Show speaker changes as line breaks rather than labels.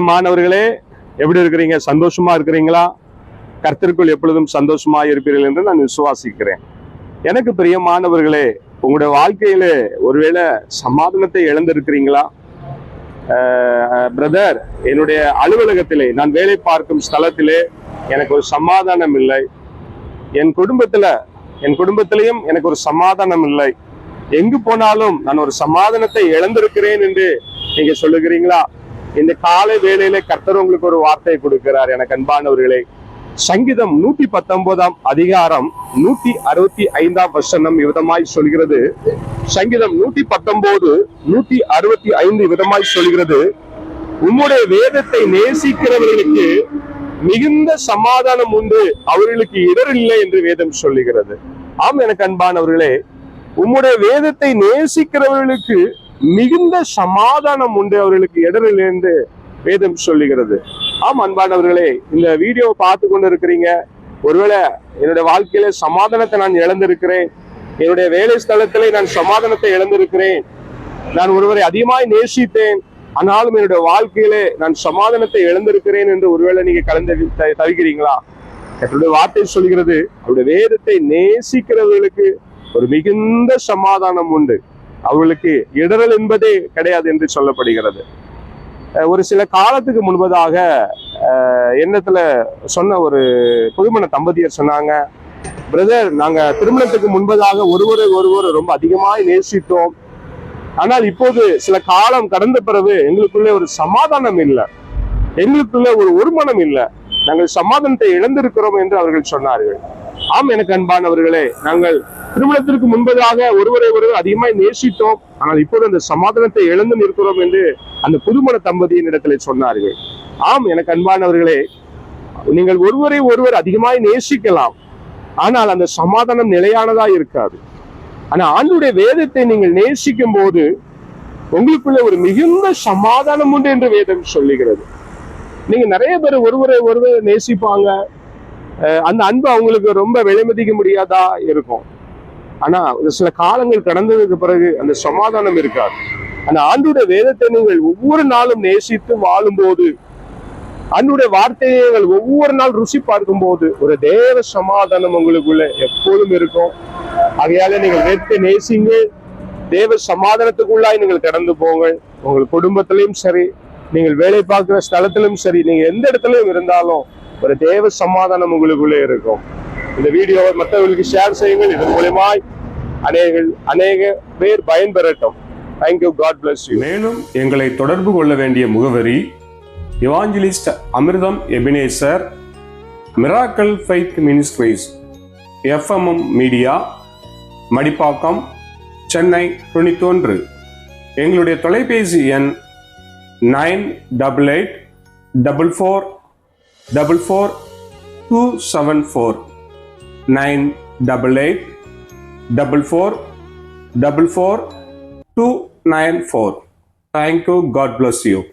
மாணவர்களே எப்படி இருக்கிறீங்க? சந்தோஷமா இருக்கிறீங்களா? கர்த்தருக்குள் எப்பொழுதும் சந்தோஷமா இருப்பீர்கள் என்று நான் விசுவாசிக்கிறேன். எனக்கு பெரிய மாணவர்களே உங்களுடைய வாழ்க்கையில ஒருவேளை சமாதானத்தை இழந்திருக்கிறீங்களா? பிரதர் என்னுடைய அலுவலகத்திலே நான் வேலை பார்க்கும் ஸ்தலத்திலே எனக்கு ஒரு சமாதானம் இல்லை. என் குடும்பத்துல என் குடும்பத்திலையும் எனக்கு ஒரு சமாதானம் இல்லை. எங்கு போனாலும் நான் ஒரு சமாதானத்தை இழந்திருக்கிறேன் என்று நீங்க சொல்லுகிறீங்களா? இந்த காலை வேளையில கர்த்தர் உங்களுக்கு ஒரு வார்த்தை கொடுக்கிறார். எனக்கு அன்பானவர்களே சங்கீதம் நூத்தி பத்தொன்பதாம் அதிகாரம் நூத்தி அறுபத்தி ஐந்தாம் வசனம் விதமாய் சொல்கிறது. சங்கீதம் நூத்தி பத்தொன்பது நூத்தி அறுபத்தி ஐந்து விதமாய் சொல்கிறது. உம்முடைய வேதத்தை நேசிக்கிறவர்களுக்கு மிகுந்த சமாதானம் உண்டு. அவர்களுக்கு இடர் இல்லை என்று வேதம் சொல்லுகிறது. ஆம் எனக்கு அன்பானவர்களே உம்முடைய வேதத்தை நேசிக்கிறவர்களுக்கு மிகுந்த சமாதானம் உண்டு அவர்களுக்கு இடரிலிருந்து வேதம் சொல்லுகிறது. ஆம் அன்பானவர்களே இந்த வீடியோவை பார்த்து கொண்டு இருக்கிறீங்க ஒருவேளை என்னுடைய வாழ்க்கையில சமாதானத்தை நான் இழந்திருக்கிறேன். என்னுடைய வேலை ஸ்தலத்திலே நான் சமாதானத்தை இழந்திருக்கிறேன். நான் ஒருவரை அதிகமாய் நேசித்தேன். ஆனாலும் என்னுடைய வாழ்க்கையிலே நான் சமாதானத்தை இழந்திருக்கிறேன் என்று ஒருவேளை நீங்க கலந்து த- தவிக்கிறீங்களா? என்னுடைய வார்த்தை சொல்கிறது அவருடைய வேதத்தை நேசிக்கிறவர்களுக்கு ஒரு மிகுந்த சமாதானம் உண்டு. அவர்களுக்கு இடரல் என்பதே கிடையாது என்று சொல்லப்படுகிறது. ஒரு சில காலத்துக்கு முன்பதாக எண்ணத்துல சொன்ன ஒரு புதுமண தம்பதியர் சொன்னாங்க பிரதர் நாங்க திருமணத்துக்கு முன்பதாக ஒருவரை ஒருவர் ரொம்ப அதிகமாய் நேசித்தோம். ஆனால் இப்போது சில காலம் கடந்த பிறகு எங்களுக்குள்ளே ஒரு சமாதானம் இல்லை. எங்களுக்குள்ளே ஒரு ஒருமனம் இல்லை. நாங்கள் சமாதானத்தை இழந்திருக்கிறோம் என்று அவர்கள் சொன்னார்கள். ஆம் எனக்கு அன்பானவர்களே நாங்கள் திருமணத்திற்கு முன்பதாக ஒருவரை ஒருவர் அதிகமாய் நேசித்தோம். ஆனால் இப்போது அந்த சமாதானத்தை இழந்து நிற்கிறோம் என்று அந்த புதுமண தம்பதியின் இடத்துல சொன்னார்கள். ஆம் எனக்கு அன்பானவர்களே நீங்கள் ஒருவரை ஒருவர் அதிகமாய் நேசிக்கலாம். ஆனால் அந்த சமாதானம் நிலையானதா இருக்காது. ஆனா ஆண்டுடைய வேதத்தை நீங்கள் நேசிக்கும் போது உங்களுக்குள்ள ஒரு மிகுந்த சமாதானம் உண்டு என்று வேதம் சொல்லுகிறது. நீங்க நிறைய பேர் ஒருவரை ஒருவர் நேசிப்பாங்க. அந்த அன்பு அவங்களுக்கு ரொம்ப விலை மதிக்க முடியாதா இருக்கும். ஆனா ஒரு சில காலங்கள் கடந்ததுக்கு பிறகு அந்த சமாதானம் இருக்காது. அந்த ஆண்டுடைய வேதத்தை நீங்கள் ஒவ்வொரு நாளும் நேசித்து வாழும்போது அன்னுடைய வார்த்தையை நீங்கள் ஒவ்வொரு நாள் ருசி பார்க்கும் போது ஒரு தேவ சமாதானம் உங்களுக்குள்ள எப்போதும் இருக்கும். ஆகையால நீங்கள் வேதத்தை நேசிங்க. தேவ சமாதானத்துக்குள்ளாய் நீங்கள் கடந்து போங்க உங்கள் குடும்பத்திலையும் சரி நீங்கள் வேலை பார்க்கிற ஸ்தலத்திலும் சரி நீங்க எந்த இடத்துலயும் இருந்தாலும் ஒரு தேவ சமாதானம் உங்களுக்குள்ளே இருக்கும். இந்த வீடியோவை மற்றவர்களுக்கு ஷேர் செய்யுங்கள். இதன் மூலியமாய் அநேக அநேக பேர் பயன்பெறட்டும். Thank you God bless you
மேலும் எங்களை தொடர்பு கொள்ள வேண்டிய முகவரி evangelist Amirtham Ebenezer miracle faith ministries FMM media Madipakkam Chennai தொண்ணூத்தொன்று. எங்களுடைய தொலைபேசி எண் nine double eight double four double four two seven four nine double eight double four double four two nine four. Thank you. God bless you.